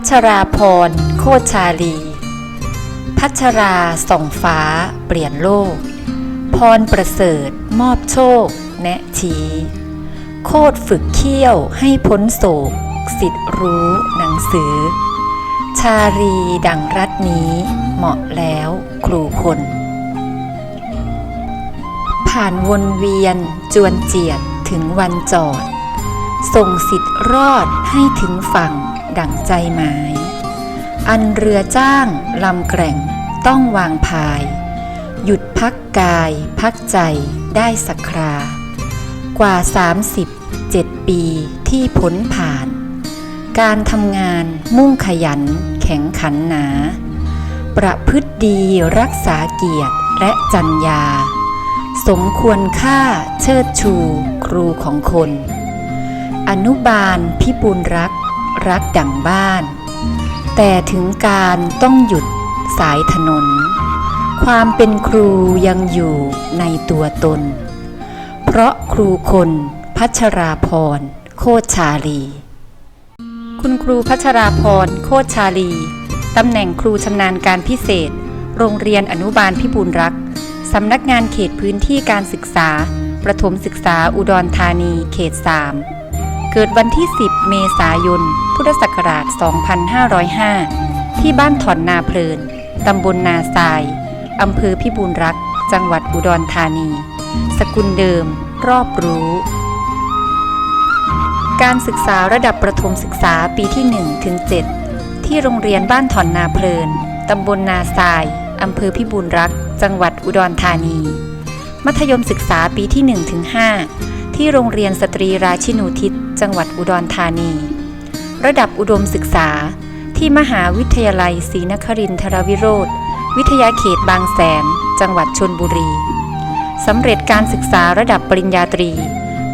พัชราพร โคชชาลี พัชราส่องฟ้า เปลี่ยนโลก พรประเสริฐ มอบโชค แนะชี้โคตรฝึกเขี้ยวให้พ้นโศก สิทธิ์รู้หนังสือ ชารีดังรัฐนี้ เหมาะแล้วครูคน ผ่านวนเวียนจวนเจียดถึงวันจอด ส่งสิทธิ์รอดให้ถึงฝั่ง ดั่งใจหมาย อันเรือจ้างลำแกร่งต้องวางพาย หยุดพักกายพักใจได้สักครา กว่า 37 ปีที่พ้นผ่าน การทำงานมุ่งขยันแข็งขันหนา ประพฤติดีรักษาเกียรติและจัญญา สมควรค่าเชิดชูครูของคน อนุบาลพิบูลรัก รักดั่งบ้าน แต่ถึงการต้องหยุดสายถนน ความเป็นครูยังอยู่ในตัวตน เพราะครูคนพัชราพรโคชาลี คุณครูพัชราพรโคชาลี ตำแหน่งครูชำนาญการพิเศษ โรงเรียนอนุบาลพิบูลรัก สำนักงานเขตพื้นที่การศึกษา ประถมศึกษาอุดรธานีเขต 3 กิดวันที่ 10 เมษายน พุทธศักราช 2505 ที่บ้านถอนนาเพลิน ตำบลนาทราย อำเภอพิบูลรัก จังหวัดอุดรธานี สกุลเดิม รอบรู้ การศึกษาระดับประถมศึกษาปีที่1ถึง7ที่โรงเรียนบ้านถอนนาเพลิน ตำบลนาทราย อำเภอพิบูลรัก จังหวัดอุดรธานี มัธยมศึกษาปีที่1ถึง5ที่โรงเรียนสตรีราชินูทิศ จังหวัดอุดรธานี ระดับอุดมศึกษาที่มหาวิทยาลัยศรีนครินทรวิโรธ วิทยาเขตบางแสน จังหวัดชนบุรี สำเร็จการศึกษาระดับปริญญาตรี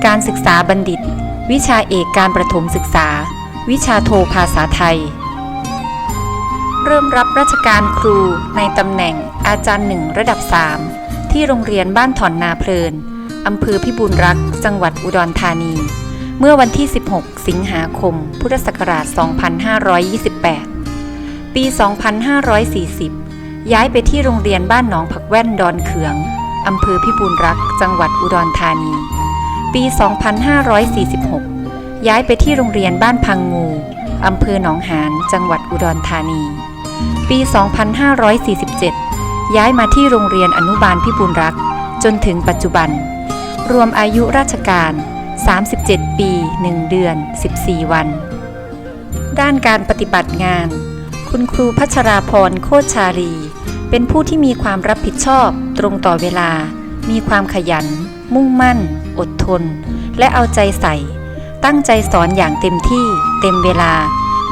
การศึกษาบัณฑิต วิชาเอกการประถมศึกษา วิชาโทภาษาไทย เริ่มรับราชการครูในตำแหน่งอาจารย์หนึ่งระดับ 3 ที่โรงเรียนบ้านถอนนาเพลินอำเภอพิบูลรักษ์จังหวัดอุดรธานี เมื่อวันที่ 16 สิงหาคม พุทธศักราช 2528 ปี 2540 ย้ายไปที่โรงเรียนบ้านหนองผักแว่นดอนเขืองอำเภอพิบูลรักษ์จังหวัดอุดรธานี ปี 2546 ย้ายไปที่โรงเรียนบ้านพังงูอำเภอหนองหาน จังหวัดอุดรธานี ปี 2547 ย้ายมาที่โรงเรียนอนุบาลพิบูลรักษ์จนถึงปัจจุบัน รวมอายุราชการ 37 ปี 1 เดือน 14 วัน ด้านการปฏิบัติงาน คุณครูพัชราพรโคชาลีเป็นผู้ที่มีความรับผิดชอบ ตรงต่อเวลา มีความขยัน มุ่งมั่น อดทน และเอาใจใส่ ตั้งใจสอนอย่างเต็มที่ เต็มเวลา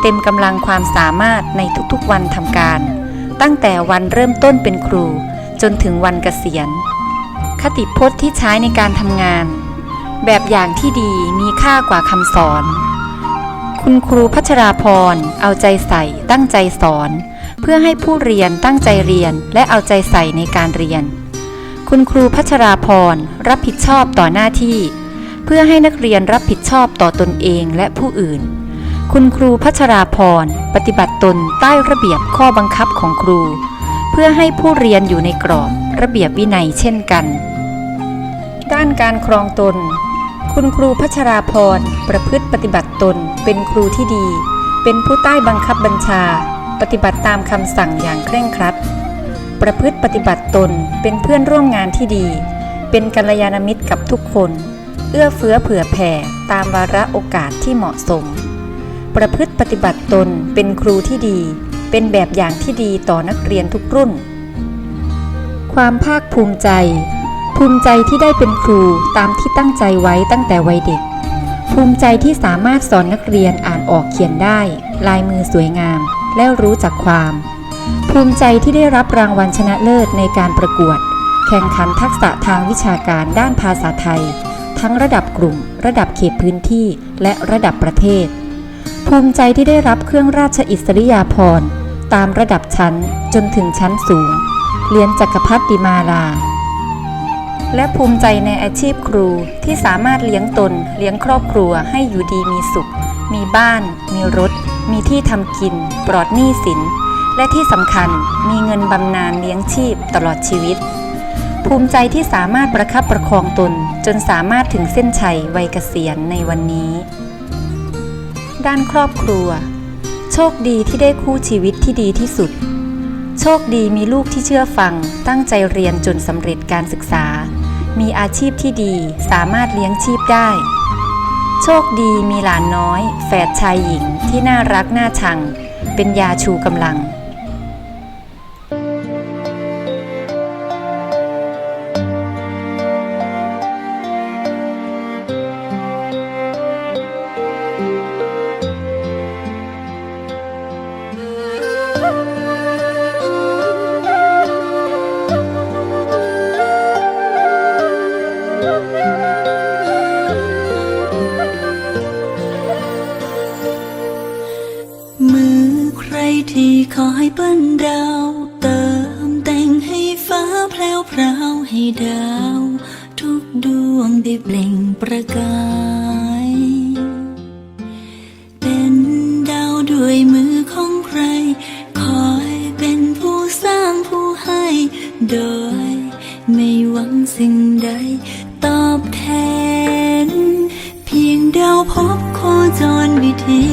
เต็มกำลังความสามารถในทุกๆวันทำการ ตั้งแต่วันเริ่มต้นเป็นครู จนถึงวันเกษียณ คติพจน์ที่ใช้ในการทำงาน แบบอย่างที่ดีมีค่ากว่าคำสอน คุณครูพัชราพร เอาใจใส่ ตั้งใจสอน เพื่อให้ผู้เรียนตั้งใจเรียนและเอาใจใส่ในการเรียน คุณครูพัชราพร รับผิดชอบต่อหน้าที่ เพื่อให้นักเรียนรับผิดชอบต่อตนเองและผู้อื่น คุณครูพัชราพร ปฏิบัติตนใต้ระเบียบข้อบังคับของครู เพื่อให้ผู้เรียนอยู่ในกรอบ ระเบียบวินัยเช่นกันด้านการครองตน คุณครูพัชราพรประพฤติปฏิบัติตน เป็นครูที่ดี เป็นผู้ใต้บังคับบัญชา ปฏิบัติตามคำสั่งอย่างเคร่งครัด ประพฤติปฏิบัติตน เป็นเพื่อนร่วมงานที่ดี เป็นกัลยาณมิตรกับทุกคน เอื้อเฟื้อเผื่อแผ่ตามวาระโอกาสที่เหมาะสม ประพฤติปฏิบัติตน เป็นครูที่ดี เป็นแบบอย่างที่ดีต่อนักเรียนทุกรุ่น ความภาคภูมิใจ ภูมิใจที่ได้เป็นครูตามที่ตั้งใจไว้ตั้งแต่วัยเด็ก ภูมิใจที่สามารถสอนนักเรียนอ่านออกเขียนได้ ลายมือสวยงาม และรู้จักความ ภูมิใจที่ได้รับรางวัลชนะเลิศในการประกวด แข่งขันทักษะทางวิชาการด้านภาษาไทย ทั้งระดับกลุ่ม ระดับเขตพื้นที่ และระดับประเทศ ภูมิใจที่ได้รับเครื่องราชอิสริยาภรณ์ตามระดับชั้นจนถึงชั้นสูง เรียญจักรพรรดิมาลา และภูมิใจในอาชีพครูที่สามารถเลี้ยงตน เลี้ยงครอบครัวให้อยู่ดีมีสุข มีบ้าน มีรถ มีที่ทำกิน ปลอดหนี้สิน และที่สำคัญมีเงินบำนาญเลี้ยงชีพตลอดชีวิต ภูมิใจที่สามารถประคับประคองตน จนสามารถถึงเส้นชัยวัยเกษียณในวันนี้ ด้านครอบครัว โชคดีที่ได้คู่ชีวิตที่ดีที่สุดโชคดีมีลูกที่เชื่อฟังตั้งใจเรียนจนสำเร็จการศึกษา มีอาชีพที่ดีสามารถเลี้ยงชีพได้ โชคดีมีหลานน้อย แฝดชายหญิงที่น่ารักน่าชัง เป็นยาชูกำลัง ที่คอยเปิ้นดาวเติมแต่งให้ฟ้าแพลวพราวให้ดาว ทุกดวงได้เปล่งประกาย เป็นดาวด้วยมือของใคร คอยเป็นผู้สร้างผู้ให้ โดยไม่หวังสิ่งใด ตอบแทน เพียงดาวพบโคจรวิธี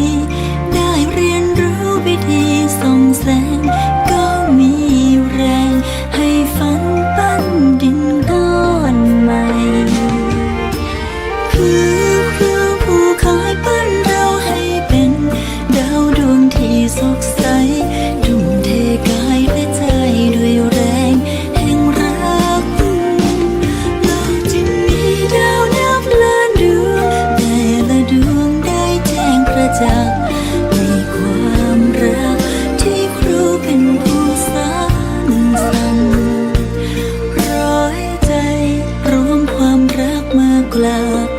ค